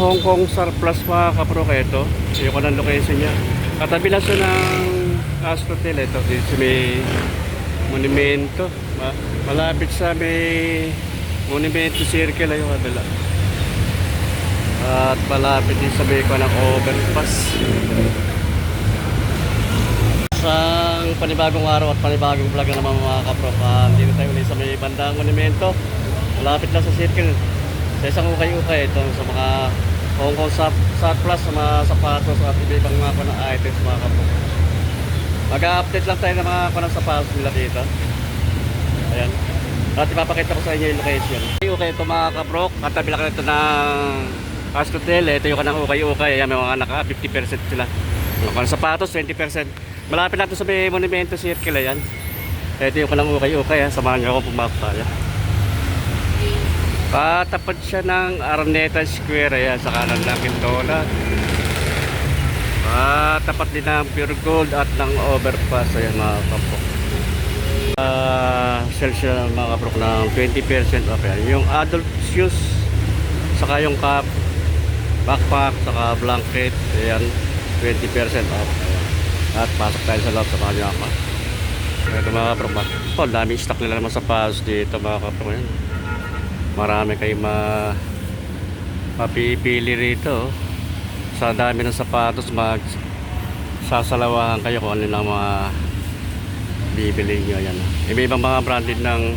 Hong Kong surplus mga kapro ka ito. Yung ko ng location niya. Katabi lang siya ng Astro Hotel. Ito, dito may monumento. Ma- malapit sa may monumento circle ay yung kabila. At malapit din sa may ko ng overpass. Isang panibagong araw at panibagong vlog na naman mga kapro. Ah, dito tayo ulit sa may bandang monumento. Malapit lang sa circle. Sa isang ukay-ukay ito sa mga Hong Kong Sub surplus sa mga sapatos at iba ibang mga kunang items mga kapro. Mag-update lang tayo ng mga kunang sapatos nila dito. Ayan. At ipapakita ko sa inyo yung location. Okay, ito mga kabrok. Katabi lang ito ng Astrotel. Ito yung kanang ukay-ukay. Ayan, may mga naka 50% sila. Mga kanang sapatos, 20%. Malapit lang ito sa may Monumento Circle. Ayan. Ito yung kanang ukay-ukay. Ayan. Samahan niyo ako pumakta. Ayan. Patapat siya ng Araneta Square. Ayan, sa kanan ng Quintola. Patapat din ng Pure Gold at ng Overpass. Ayan mga kabrok. Ah, sell siya mga kabrok ng 20% off yan. Yung adult shoes, saka yung cap, backpack, saka blanket, ayan, 20% off. Ayan. At pasok tayo sa loob sa niyama. Ito mga kabrok ba? Oh, daming stock nila naman sa pass dito mga kabrok yan. Marami kayo ma mapipili rito. Sa dami ng sapatos, mag sasalawahan kayo kung ano lang mga bibili nyo yan iba-ibang mga branded ng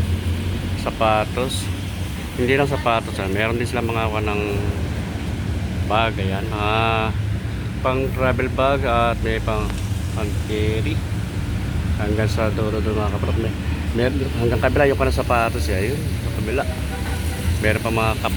sapatos. Hindi lang sapatos ah. meron din sila mga ng bag ayan. Mga pang travel bag at may pang pang carry hanggang sa dulo doon mga meron, hanggang kabila yung kanang sapatos eh, ayun sa kabila meron pa mga kap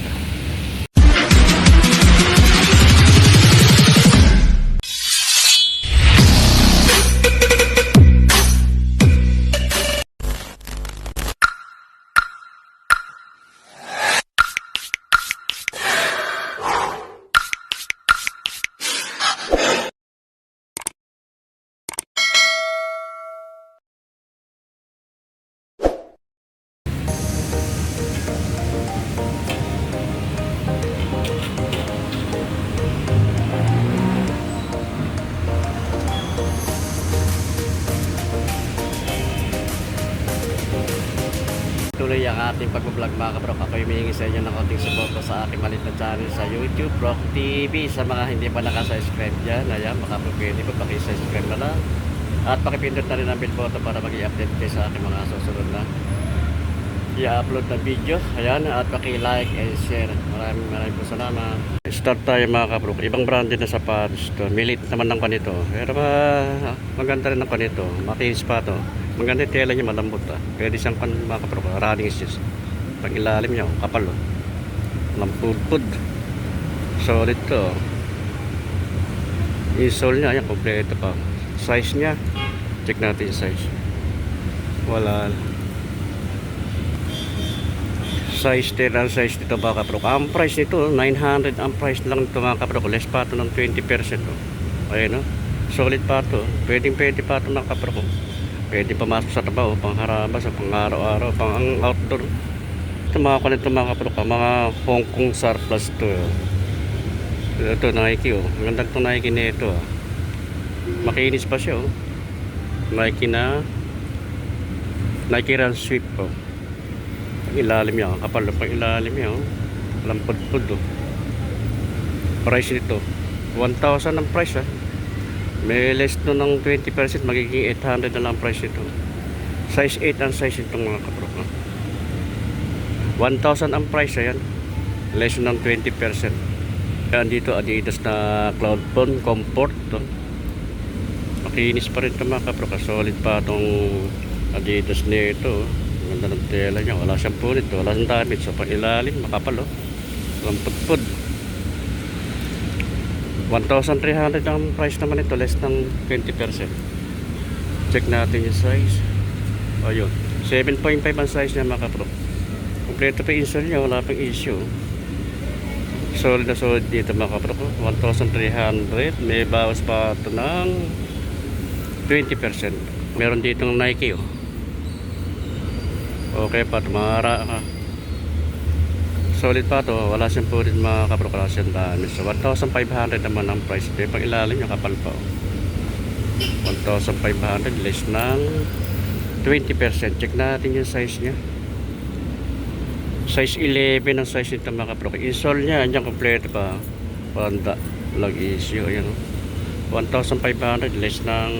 ang ating pag-vlog mga kabrok. Ako yung humihingi sa inyo ng konting suporta sa aking malit na channel sa YouTube, Rock TV. Sa mga hindi pa nakasubscribe dyan, ayan, baka po pwede po pakisubscribe na lang. At pakipindot na rin ang bell button para mag-i-update kayo sa aking mga susunod na i-upload na video. Ayan, at paki-like and share. Maraming maraming po salamat. Start tayo mga kabrok. Ibang branded na sapatos to. Milit naman ng kanito. Pero ah, maganda rin ng kanito. Makinis pa to. Maganda yung tela niya, malambot ah. Pwede siyang pan, mga kabrok. Running shoes. Pag ilalim niya, oh, kapal oh. Lampudpud. Solid to. oh. Yung sole niya, ayan, kompleto pa. Size niya. Check natin yung size. Wala size 10 ang size nito mga kaprok. Ang price nito, 900 ang price lang nito mga kaprok. Less pa ito ng 20%. Oh. Ayun o. Solid pa ito. Pwedeng pwede pa ito mga kaprok. Pwede pumasok sa trabaho, pang haraba, sa pang araw-araw, pang ang outdoor. Ito mga kulit ito mga kaprok. ah. Mga Hong Kong surplus ito. Ito Nike oh. Ang ganda itong Nike na ito. ah. Makinis pa siya oh. Nike na Nike Run Swift oh. Ang ilalim niya, kapal pang ilalim niya, oh. Walang pudpud, oh. Price nito, 1,000 ang price, ah. May less no ng 20%, magiging 800 na lang ang price nito. Size 8 ang size nitong mga kaprok, ah. 1,000 ang price, ayan. Less ng 20%. Yan dito, Adidas na Cloud Phone Comfort, to. Makinis pa rin ito mga kaprok, ah. Solid pa itong Adidas nito, oh. Ang Ganda ng tela niya. Wala siyang punit. Wala siyang damage. So, pang ilalim, makapal, oh. Pudpud. 1,300 ang price naman ito. Less ng 20%. Check natin yung size. O, yun. 7.5 ang size niya, mga kapro. Kompleto pa insole niya. Wala pang issue. Solid na solid dito, mga kapro. 1,300. May bawas pa ito ng 20%. Meron ditong Nike, oh. Okay pa, tumara ka. Solid pa to. Wala siyang pulit mga kaprok. Wala siyang dami. So 1,500 naman ang price. Ito yung pang ilalim yung kapal pa. oh. 1,500 less ng 20%. Check natin yung size niya. Size 11 ang size nito mga kaprok. Insole niya. Andiyan kompleto pa. Panda. Lag issue. Ayan oh. 1,500 less ng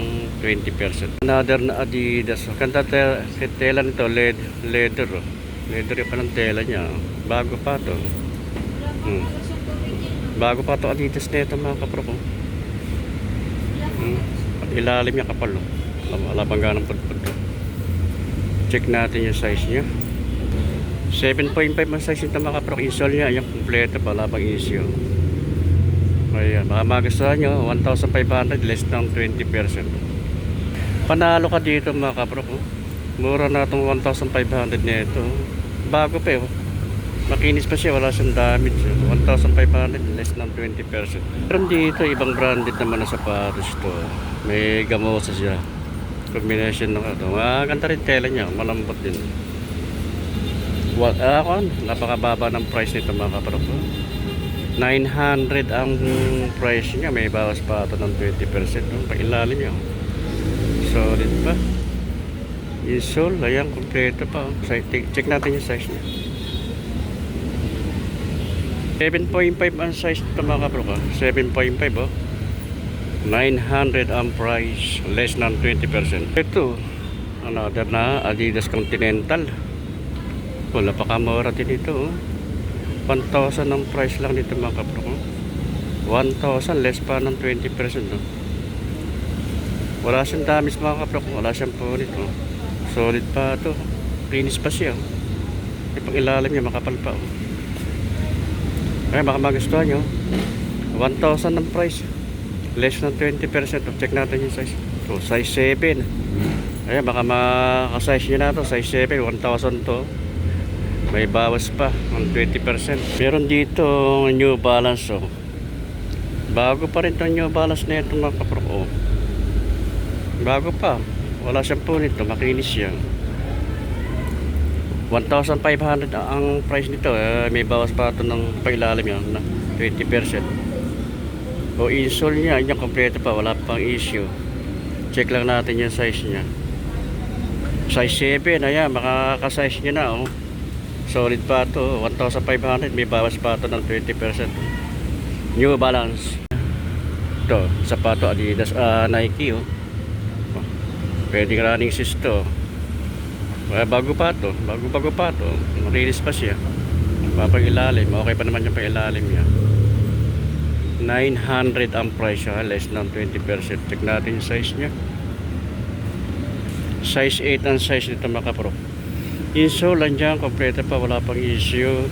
20%. Another na Adidas. Kanta te- tela nito, leather. Oh. Leather pa ng tela niya. Oh. Bago pa to. Hmm. Bago pa to Adidas nito mga kapro ko. Hmm. At ilalim niya kapal. Oh. Wala pang ganang pudpud. Oh. Check natin yung size niya. 7.5 ang size nito mga kapro. Insole niya. Yung kompleto pa. Wala pang issue. Ayan, baka magustuhan nyo, 1,500 less ng 20%. Panalo ka dito mga kapro ko. Mura na itong 1,500 nito. Bago pa eh. Oh. Makinis pa siya, wala siyang damage. eh. 1,500 less ng 20%. Pero dito, ibang branded naman na sapatos to. May gamosa siya. Combination ng ito. Maganda rin tela niya, malambot din. What, ah, napakababa ng price nito mga ko. 900 ang price niya. May bawas pa ito ng 20%. Ang pailalim niya. Solid pa. Yung sole, ayan, kompleto pa. oh. Check natin yung size niya. 7.5 ang size nito mga kapro ko. 7.5 oh. 900 ang price. Less than 20%. Ito, another na Adidas Continental. Wala pa kamura din ito oh. 1,000 ang price lang nito mga kapro ko. 1,000 less pa ng 20% no. Wala siyang damage mga kapro ko. Wala siyang punit no. Solid pa to. Finish pa siya. oh. Ipang ilalim niya makapal pa. Oh. Kaya baka magustuhan nyo. 1,000 ang price. Less ng 20%. Oh. Check natin yung size. So, size 7. Ayan, baka makasize nyo na to. Size 7, 1,000 to. May bawas pa ng 20%. Meron dito New Balance oh. Bago pa rin itong New Balance na ito mga kapro. Oh. Bago pa. Wala siyang punit to. Makinis siya. 1,500 ang price nito. Eh, may bawas pa ito ng pailalim yan na 20%. O insole niya, yung kompleto pa. Wala pang issue. Check lang natin yung size niya. Size 7. Ayan, makakasize niya na. Oh. Solid pa to 1,500 may bawas pa to ng 20% New Balance Ito, sapato Adidas ah, Nike oh. Oh, Pwedeng running shoes to Bago pa to Bago bago pa to Marilis pa siya. Papag ilalim Okay pa naman yung pag-ilalim niya. 900 ang price ha? Less than 20% Check natin yung size niya. Size 8 ang size nito mga kapro. Insole andyan, kompleto pa, wala pang issue.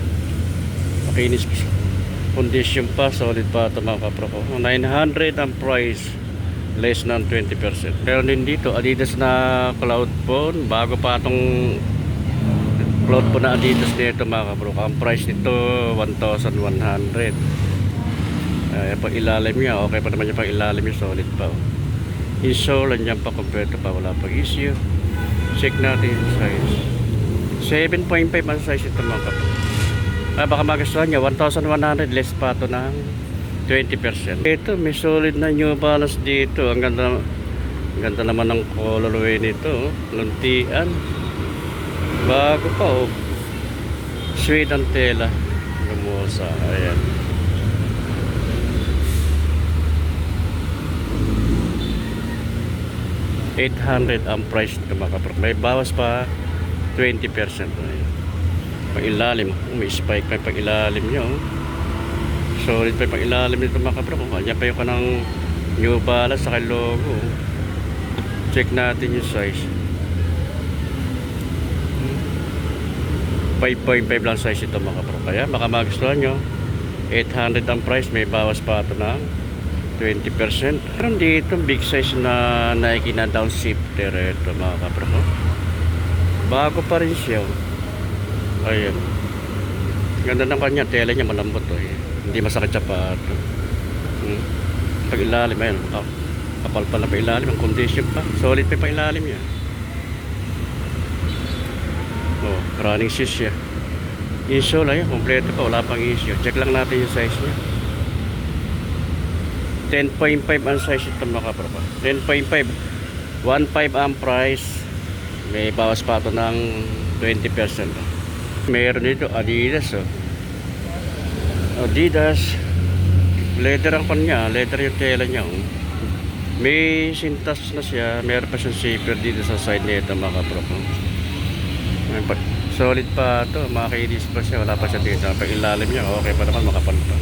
Makinis condition pa, solid pa ito mga kapro ko. 900 ang price, less than 20%. Pero din dito, Adidas na cloud phone, bago pa itong cloud phone na Adidas nito mga kapro ko. Ang price nito, 1,100. Ay, pag ilalim niya, okay pa naman yung pag ilalim niya, solid pa. oh. Insole, andyan pa, kompleto pa, wala pang issue. Check natin yung size. 7.5 ang size ito mga kapatid. Ah, baka magustuhan nyo, 1,100 less pa ito ng 20%. Ito, may solid na New Balance dito. Ang ganda, ang ganda naman ng colorway nito. oh. Luntian. Bago pa oh. Sweet ang tela. Lumusa. Ayan. $800 ang price ito mga kapatid. May bawas pa 20%. Ayan. Pang ilalim. May spike pa pang ilalim nyo. oh. Solid pa yung pang ilalim nito mga kapro. Kung kanya pa yung kanang New Balance sa logo. oh. Check natin yung size. Hmm. 5.5 lang size ito mga kapro. Kaya baka magustuhan nyo. 800 ang price. May bawas pa ito ng 20%. Meron dito big size na Nike na downshifter ito mga kapro. oh. Bago pa rin siya. oh. Ayan. Ganda ng kanya, tela niya malambot to eh. Hindi masakit sa pato. Hmm. Pag ilalim, ayan. ka- Kapal pala pa ilalim, ang condition pa. Solid pa pa ilalim niya. Oh, running shoes siya. Insole, ayun, kompleto pa, wala pang issue. Check lang natin yung size niya. 10.5 ang size ito mga kapropa. 10.5. 1.5 ang price. May bawas pa ito ng 20%. Meron dito Adidas. Oh. Adidas. Leather ang kanya. Leather yung tela niya. Oh. May sintas na siya. Meron pa siyang zipper dito sa side nito mga. Ayan pa- Solid pa ito. Makinis pa siya. Wala pa siya dito. Pag ilalim niya, okay pa naman. Makapal pa.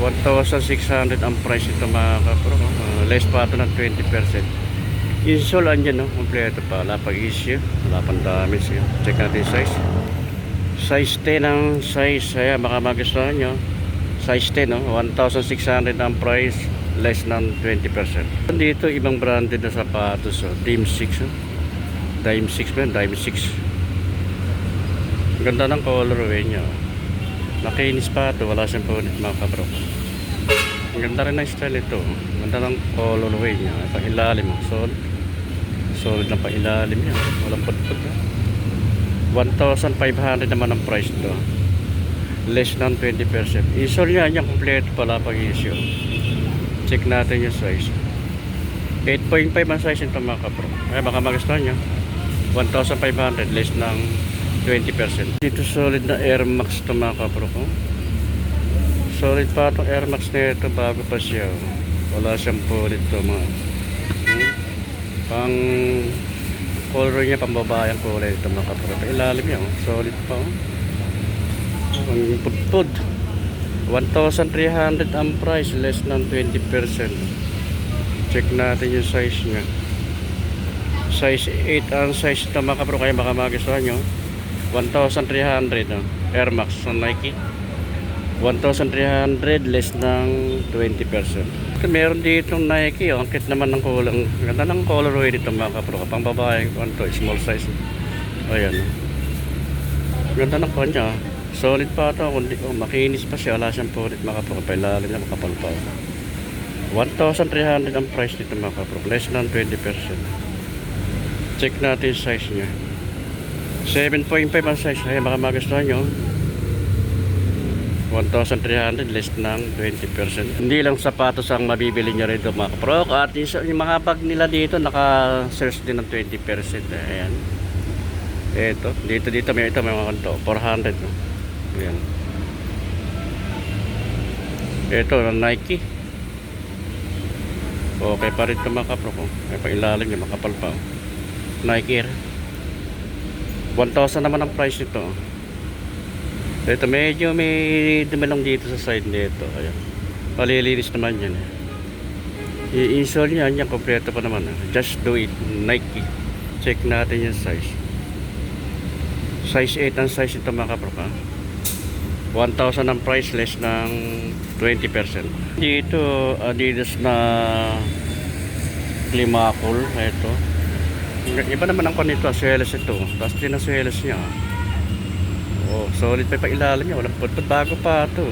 1,600 ang price ito mga kapro. Uh, less pa ito ng 20%. Insole andyan no, kompleto pa. Wala pang issue. Wala pang damage. Check natin size. Size 10 ang size. Ayan, baka magustuhan nyo. Size 10 no, 1,600 ang price. Less ng 20%. Dito ibang branded na sapatos. Oh. Dim 6. Oh. Dime 6 ba yun? Dime 6. Ang Ganda ng colorway niya. oh. Nakinis pa ito, wala siyang punit mga kabro. Ang ganda rin ng style ito. Ganda ng colorway niya. Pang ilalim, oh. solid. Solid na pang ilalim niya. Walang putput. oh. 1,500 naman ang price ito. Less than 20%. Isol niya, niya kompleto pala pag issue. Check natin yung size. 8.5 ang size nito mga kabro. Ay baka magustuhan nyo. 1,500 less ng 20%. Dito solid na Air Max ito mga kabro ko. Solid pa itong Air Max na ito bago pa siya. Wala siyang pulit ito mga. Hmm? Pang color niya pang babae ang kulay ito mga. Pa ilalim niya. oh. Solid pa. Oh. Ang pudpud. 1,300 ang price less ng 20%. Check natin yung size niya. Size 8 ang size ito mga kabro. Kaya baka magustuhan nyo. 1,300 no? Air Max sa Nike 1,300 less ng 20% Ito, meron dito Nike oh. ang kit naman ng kulang ganda ng colorway dito mga kapro pang babae ano to, small size oh. ganda ng kanya oh. solid pa ito kundi oh, makinis pa siya wala siyang pulit mga kapro pailalim na makapal pa oh. 1,300 ang price dito mga kapro less ng 20% check natin size niya 7.5 ang size. Ay, baka magustuhan nyo. 1,300 less ng 20%. Hindi lang sapatos ang mabibili nyo rito mga kaprok. At yung mga bag nila dito naka-search din ng 20%. Ayan. Ito. Dito dito may ito may mga kanto. 400. No? Ayan. Ito ng Nike. Okay pa rin ito mga kaprok. oh. May pailalim niya makapal pa. oh. Nike Air. 1,000 naman ang price nito. Ito medyo may dumi lang dito sa side nito. Ayan. Palilinis naman yan. eh. I-install niya, yan kompleto pa naman. ah. Just do it. Nike. Check natin yung size. Size 8 ang size ito mga kaproka. 1,000 ang price less ng 20%. Dito Adidas na Climacool. Ito. Iba naman ang kanito, swelas ito. Tapos din ang swelas niya. Oh, solid pa yung ilalim niya. Walang putput. Bago pa ito.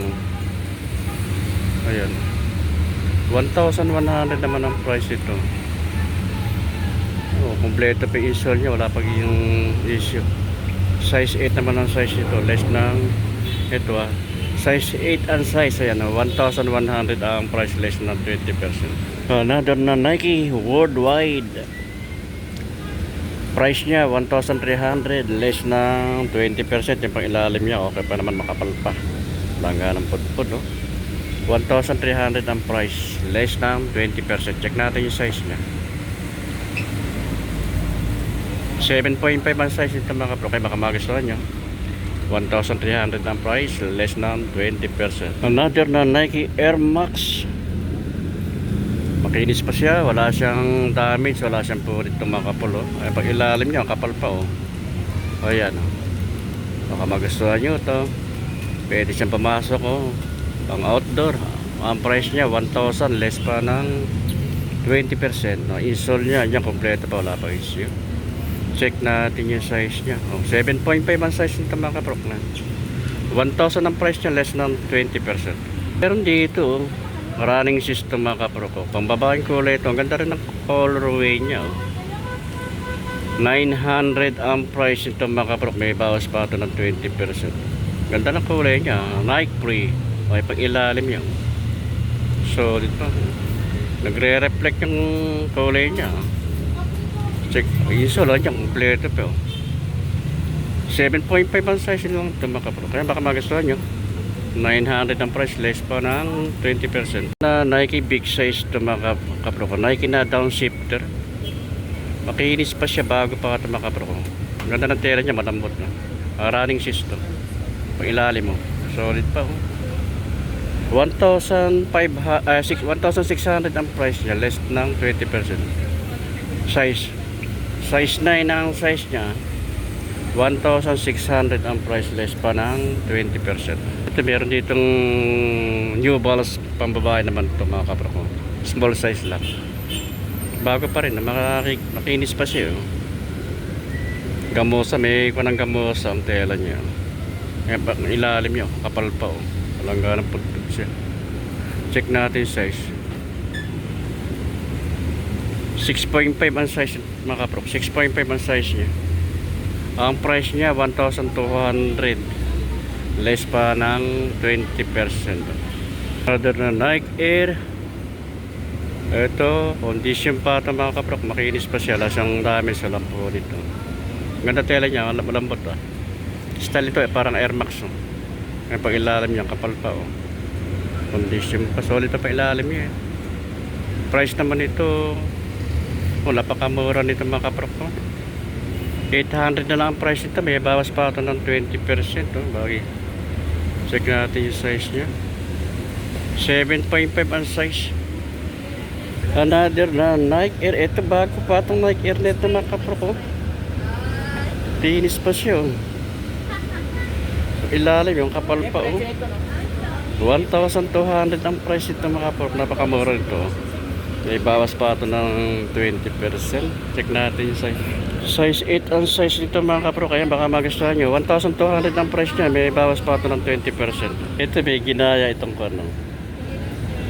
Ayan. 1,100 naman ang price ito. Oh, kompleto pa yung install niya. Wala pa yung issue. Size 8 naman ang size ito. Less ng ito ah. Size 8 ang size. Ayan, oh, 1,100 ang price. Less ng 20%. Another na Nike worldwide. Price niya 1,300 less ng 20% yung pang ilalim niya okay pa naman makapal pa. Langga ng pudpud no? 1,300 ang price less ng 20% check natin yung size niya. 7.5 ang size nito mga kapro. Kaya baka magustuhan nyo 1,300 ang price less ng 20% another na Nike Air Max makinis pa siya wala siyang damage wala siyang purit itong mga kapal oh. ay pag ilalim niya kapal pa oh o yan oh. baka magustuhan nyo ito pwede siyang pamasok oh. pang outdoor ang price niya 1,000 less pa ng 20% no? install niya yan kompleto pa wala pa issue check natin yung size niya oh, 7.5 ang size nito mga kaprok na 1,000 ang price niya less ng 20% meron dito oh running system mga kapro ko pang babaeng kulay ito ang ganda rin ng colorway niya oh. 900 ang price nito mga kaprok. May bawas pa ito ng 20%. Ganda ng kulay niya. Nike Free. Okay, pag ilalim yan. Solid pa. Nagre-reflect yung kulay niya. Check. Yung solo niya. Kompleto pa. oh. 7.5 ang size lang ito mga kaprok. Kaya baka magustuhan nyo. 900 ang price. Less pa ng 20%. Na Nike big size ito mga kap- kaprok. Nike na downshifter. Makinis pa siya bago pa ito mga kaprok. Ang Ganda ng tela niya. Malambot na. Ah, running system. Pag ilalim mo. Solid pa. Oh. 1,500 ah, six- 1,600 ang price niya. Less ng 20%. Size. Size 9 ang size niya. 1,600 ang price less pa ng 20%. Ito meron ditong New Balance pambabae naman ito mga kapro ko. Small size lang. Bago pa rin, makaki- makinis pa siya. Oh. Gamosa, may kunang gamosa ang tela niya. Kaya pa, ilalim niya, kapal pa oh. Walang ganang putput siya. Check natin size. 6.5 ang size mga kapro. 6.5 ang size niya. Ang price niya 1,200 less pa ng 20%. Other na Nike Air. Ito, condition pa ito mga kaprok. Makinis pa siya. Lasang dami sa lampo dito. Ganda tela niya. Mal- Malambot ah. Style ito eh. Parang Air Max. Oh. Ngayon pag ilalim niya. Kapal pa oh. Condition pa. Solid pa pa ilalim niya eh. Price naman ito. Oh, napakamura nito mga kaprok. Oh. 800 na lang ang price nito. May bawas pa ito ng 20%. Oh. Bagay. Check natin yung size niya. 7.5 ang size. Another na Nike Air. Ito bago pa itong Nike Air na mga kapro ko. Tinis pa siya. Oh. Ilalim yung kapal pa oh. 1,200 ang price ito mga kapro. Napakamura ito. oh. May bawas pa ito ng 20%. Check natin yung size. Size 8 ang size nito mga kapro. Kaya baka magustuhan nyo. 1,200 ang price niya. May bawas pa ito ng 20%. Ito may ginaya itong ano.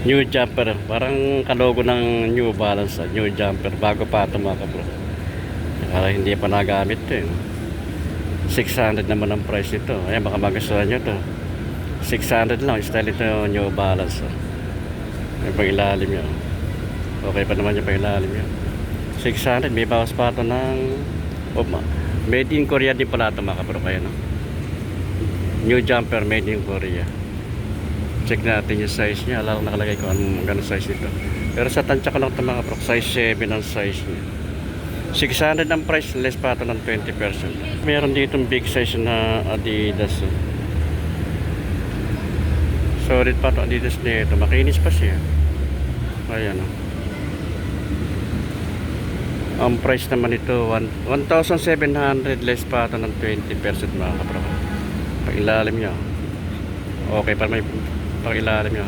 New jumper. Parang kalogo ng New Balance. ah. New jumper. Bago pa ito mga kapro. Kaya hindi pa nagamit ito eh. 600 naman ang price ito. Ayan baka magustuhan nyo ito. 600 lang. Style ito New Balance. ah. Yung pang ilalim yun. Okay pa naman yung pang ilalim yun. 600. May bawas pa ito ng... Oh, ma- made in Korea din pala ito mga kapro. Kaya no. New jumper made in Korea. Check natin yung size niya. Alam nakalagay ko anong ganong size ito. Pero sa tansya ko lang ito mga kapro. Size 7 ang size niya. 600 ang price. Less pa ito ng 20%. Meron ditong big size na Adidas. oh. Solid pa ito Adidas nito. Makinis pa siya. Ayan o. Ang price naman ito, one- 1,700 less pa ito ng 20% mga kapro. Pag ilalim nyo. Okay pa may pag ilalim nyo.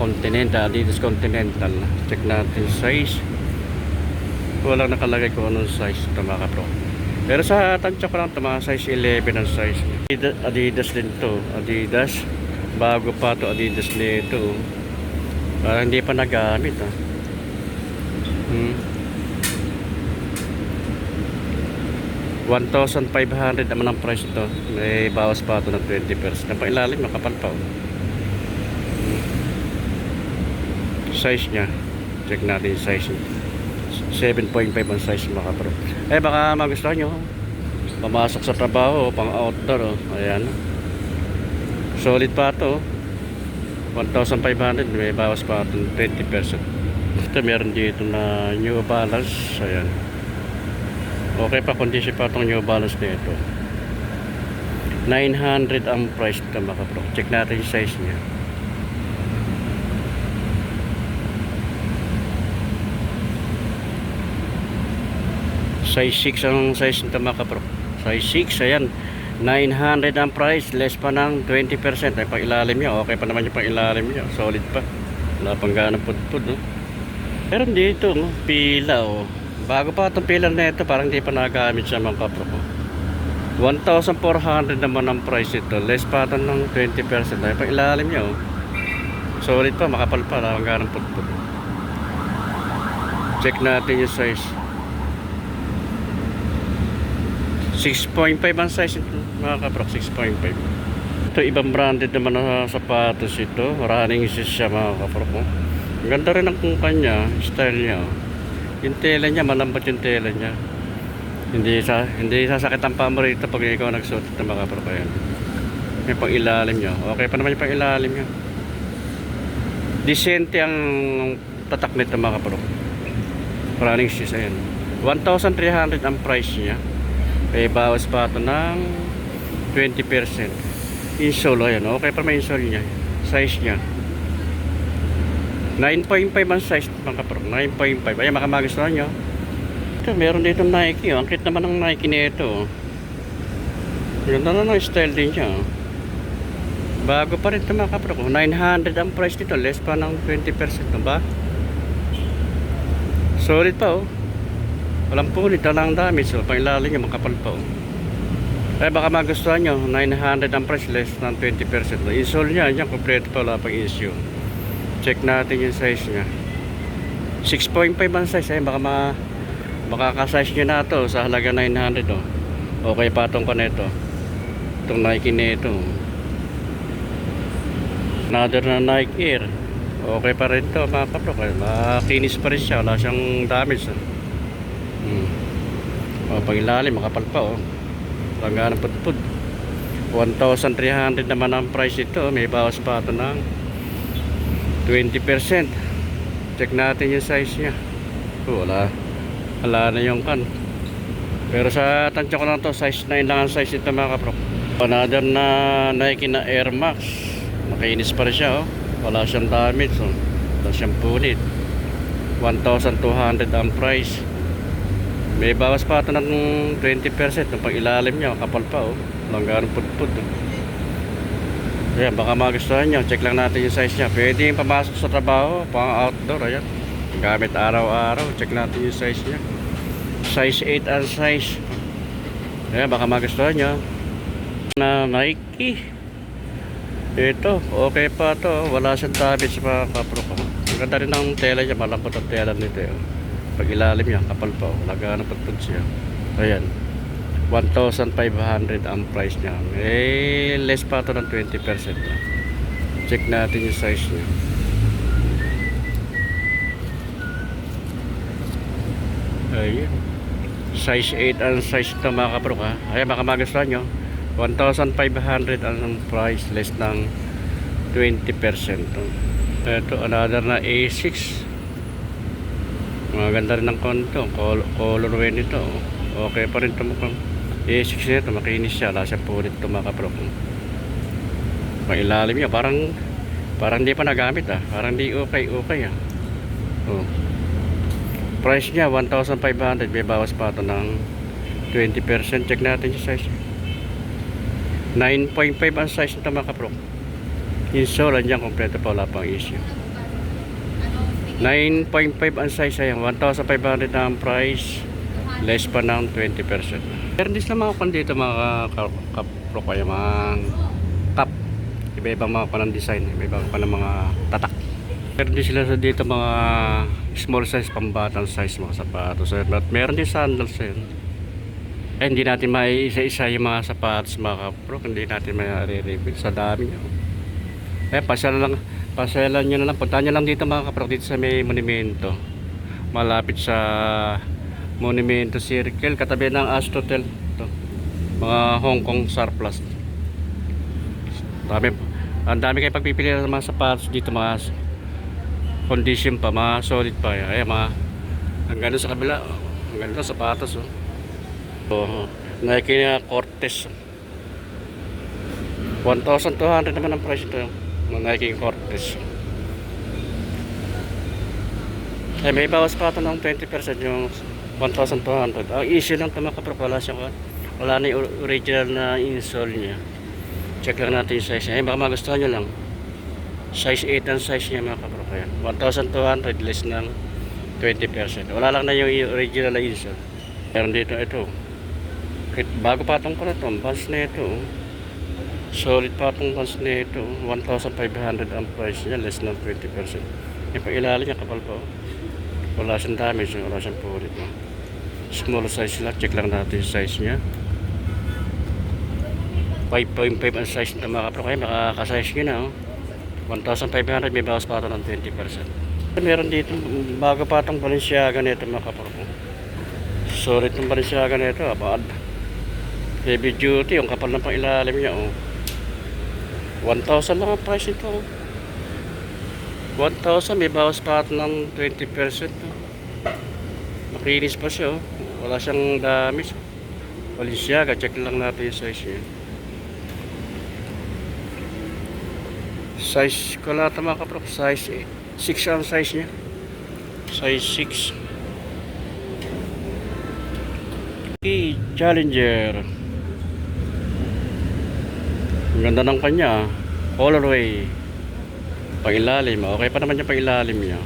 Continental, Adidas Continental. Check natin size. Walang nakalagay kung anong size ito mga kapro. Pero sa tansya ko lang ito, mga size 11 ang size. Adidas, Adidas din to. Adidas. Bago pa to Adidas nito. Parang hindi pa nagamit ah. Hmm. 1,500 naman ang price ito. May bawas pa ito ng 20%. Ang pailalim, makapal pa. oh. Size niya. Check natin yung size niya. 7.5 ang size mga bro. Eh baka magustuhan nyo. Pamasok sa trabaho, pang outdoor. Oh. Ayan. Solid pa ito. 1,500. May bawas pa ito ng 20%. Ito meron dito na New Balance. Ayan. Okay pa, condition pa itong New Balance na ito. 900 ang price ito mga bro. Check natin yung size niya. Size 6 ang size nito mga bro. Size 6, ayan. 900 ang price, less pa ng 20%. Ay, pang ilalim niya. Okay pa naman yung pang ilalim niya. Solid pa. Wala pang ganang pudpud, no? Pero dito, no? pila, oh. Bago pa itong pila na ito, parang hindi pa nagamit siya mga kapro ko. 1,400 naman ang price ito. Less pa ito ng 20%. Ay, pang ilalim niya, oh. Solid pa, makapal pa. Ganang pudpud. Check natin yung size. 6.5 ang size ito mga kaprok 6.5 ito ibang branded naman na sapatos ito running shoes siya mga kaprok oh. ang ganda rin ang kanya style niya oh. Yung tela niya malambot yung tela niya. Hindi sa hindi sasakit ang paa pag ikaw nagsuot ito mga kaprok ayan may pang ilalim niya. Okay pa naman yung pang ilalim niya. Disente ang tatak nito mga kaprok running shoes ayan. 1,300 ang price niya. Kaya bawas pa ito ng 20% insole ayan. Okay pa may insole niya. Size niya 9.5 ang size mga kaprok 9.5 ayan baka magustuhan nyo ito meron dito Nike oh. ang cute naman ng Nike nito oh. ganda na ng style din niya oh. bago pa rin ito mga kaprok 900 ang price nito less pa ng 20% no ba solid pa oh walang punit walang damage so pangilalim niya makapal pa oh eh baka magustuhan nyo 900 ang price less ng 20% no? insole niya yan kompleto pa wala pang issue check natin yung size niya 6.5 ang size eh baka ma makaka-size nyo na to sa halaga 900 oh okay pa itong nito itong Nike nito another na Nike Air okay pa rin to mga kaprok makinis pa rin siya wala siyang damage oh. Hmm. O, pag ilalim, makapal pa, oh. Langga ng pudpud. 1,300 naman ang price ito. May bawas pa ito ng 20%. Check natin yung size niya. Oh, wala. Wala na yung kan. Pero sa tansya ko lang to size 9 lang ang size ito mga kaprok. Another na Nike na Air Max. Makinis pa rin siya, oh. Wala siyang damage, oh. Wala siyang punit. 1,200 ang price. May bawas pa ito ng 20% ng pag ilalim niya, kapal pa oh. Langgarang putput. Oh. Ayan, baka magustuhan nyo. Check lang natin yung size niya. Pwede yung pamasok sa trabaho, pang outdoor. Ayan. Gamit araw-araw. Check natin yung size niya. Size 8 ang size. Ayan, baka magustuhan nyo. Na Nike. Ito, okay pa to. Wala siyang damage pa kapro ko. Ang ganda rin ng tela niya. Malambot ang tela nito. Oh pag ilalim niya kapal pa oh. laga ng pagpud siya ayan 1,500 ang price niya. Eh less pa ito ng 20% na. check natin yung size niya. Ayan size 8 ang size ito mga kaprok ha? Ayan baka magustuhan nyo. 1,500 ang price less ng 20% ito another na A6 maganda rin ng konto. Color, colorway nito. Okay pa rin ito mukhang A6 nito makinis siya. Wala siya punit ito mga kaprok mailalim niya. Parang parang hindi pa nagamit ah. Parang hindi okay okay ah. Oh. price niya 1,500 may bawas pa ito ng 20% check natin yung size. 9.5 ang size nito mga kaprok insole andyan kompleto pa. Wala pang issue. 9.5 ang size ayan. 1,500 na ang price. Less pa ng 20% din sila mga pan dito mga kapro kaya mga cup iba ibang mga panang design iba ibang panang mga tatak. Meron din sila sa dito mga small size pambatang size mga sapatos. At meron din sandals yun eh, hindi natin may isa-isa yung mga sapatos mga kapro hindi natin may re-review sa dami nyo eh pasya lang pasyalan nyo na lang. Punta nyo lang dito mga kaprok dito sa may monumento. Malapit sa monumento circle katabi ng Astrotel ito. mga Hong Kong surplus dami ang dami kayo pagpipili ng mga sapatos dito mga condition pa mga solid pa ay mga ang ganda sa kabila ang ganda sapatos oh. So, Nike na Cortez 1,200 naman ang price ito ng Nike Cortez eh may bawas pa ito ng 20% yung 1,200 ang issue lang ito mga kaprok wala na yung original na insole niya. Check lang natin yung size niya. Eh baka magustuhan nyo lang. Size 8 ang size niya mga kaprok yan. 1,200 less ng 20% wala lang na yung original na insole. Meron dito ito. Bago pa itong ko na ito bus na ito oh. solid pa itong bus na ito 1,500 ang price niya less than 20% yung pag ilalim niya kapal pa oh. wala siyang damage wala siyang pulit no? Small size lang check lang natin yung size niya 5.5 ang size nito mga kapro. Kaya makakasize nyo na. Oh. 1,500 may bawas pa ito ng 20%. Meron dito bago pa itong Balenciaga nito mga kapro. Solid ng Balenciaga nito. Abad. Heavy duty. Yung kapal ng pang ilalim niya. Oh. 1,000 lang ang price nito. oh. 1,000 may bawas pa ito ng 20%. Oh. Makinis pa siya. Oh. Wala siyang damage. Balenciaga. Check lang natin yung size niya. Size ko lahat mga kapro. Size 6 ang size niya. Size 6. Okay, Challenger. Ang ganda ng kanya. Colorway. Pangilalim. Okay pa naman yung pangilalim niya.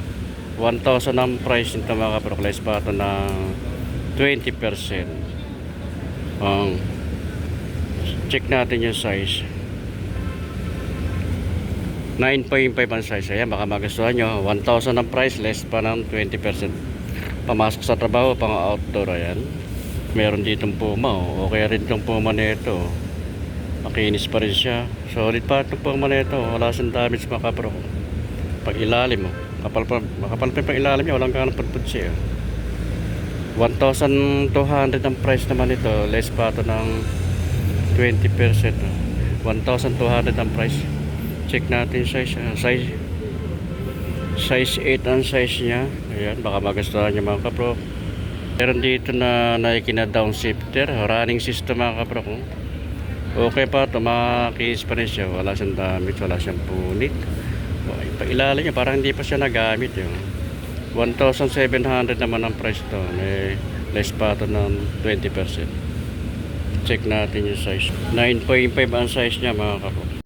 1,000 ang price nito mga kapro. Less ito ng 20%. Um, check natin yung size. 9.5 ang size. Ayan, baka magustuhan nyo. 1,000 ang price, less pa ng 20%. Pamasok sa trabaho, pang outdoor. Ayan. Meron ditong Puma. Oh. Okay rin itong Puma nito. Makinis pa rin siya. Solid pa itong Puma nito. Wala siyang damage mga kapro. Pag ilalim. Oh. Kapal pa, makapal pa pang ilalim niya. Walang kanang pudpud siya. 1,200 ang price naman ito. Less pa ito ng 20%. oh. 1,200 ang price check natin size ah, size size 8 ang size niya ayan baka magustuhan niyo mga kapro meron dito na Nike na down shifter running system mga kapro okay pa ito makakis pa rin siya wala siyang damage wala siyang punit okay, pa ilalim niya parang hindi pa siya nagamit yun 1,700 naman ang price to may less pa ito ng 20% check natin yung size 9.5 ang size niya mga kapro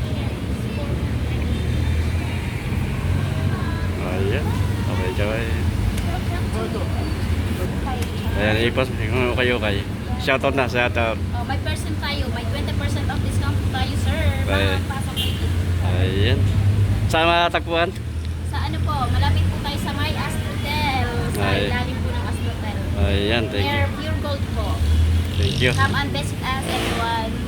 Ayan. Okay, okay. Ayan, ipos. Kung kayo kay. Shoutout na, shoutout. Oh, may percent tayo. May 20% off discount tayo, sir. Makapasok dito. Ayan. Saan matagpuan? Sa ano po, malapit po tayo sa May Astrotel. Sa Ay. ilalim po ng Astrotel. Ayan, thank you. Pure Gold po. Thank you. Come and visit us, everyone.